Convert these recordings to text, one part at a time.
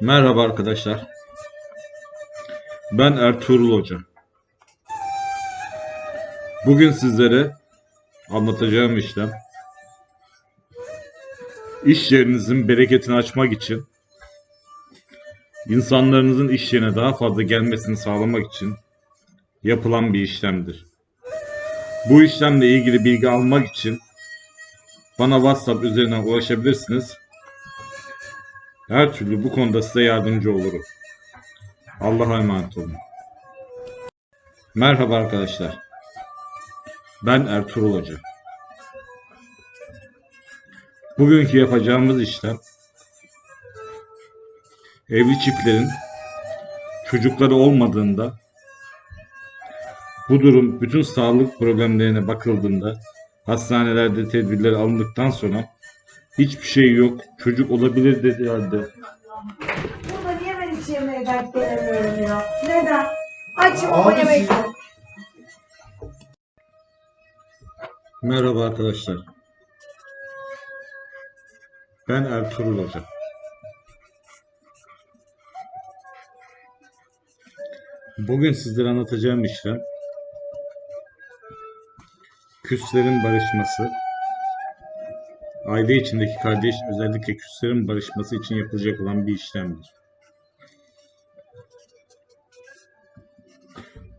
Merhaba arkadaşlar. Ben Ertuğrul Hoca. Bugün sizlere anlatacağım işlem iş yerinizin bereketini açmak için insanlarınızın iş yerine daha fazla gelmesini sağlamak için yapılan bir işlemdir. Bu işlemle ilgili bilgi almak için bana WhatsApp üzerinden ulaşabilirsiniz. Her türlü bu konuda size yardımcı olurum. Allah'a emanet olun. Merhaba arkadaşlar. Ben Ertuğrul Hoca. Bugünkü yapacağımız işlem evli çiftlerin çocukları olmadığında bu durum bütün sağlık problemlerine bakıldığında hastanelerde tedbirler alındıktan sonra hiçbir şey yok çocuk olabilir dedi halde Burada niye ben hiç yemeğe dert veremiyorum ya? Neden? Açım Abi yemek siz- yok. Merhaba arkadaşlar. Ben Ertuğrul Hoca. Bugün sizlere anlatacağım işlem küslerin barışması, aile içindeki kardeş özellikle küslerin barışması için yapılacak olan bir işlemdir.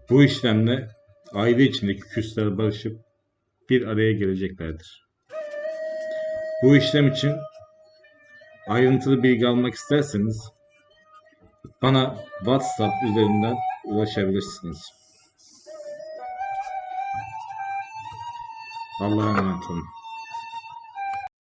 Bu işlemle aile içindeki küsler barışıp bir araya geleceklerdir. Bu işlem için ayrıntılı bilgi almak isterseniz bana WhatsApp üzerinden ulaşabilirsiniz. Allah'a emanet olun.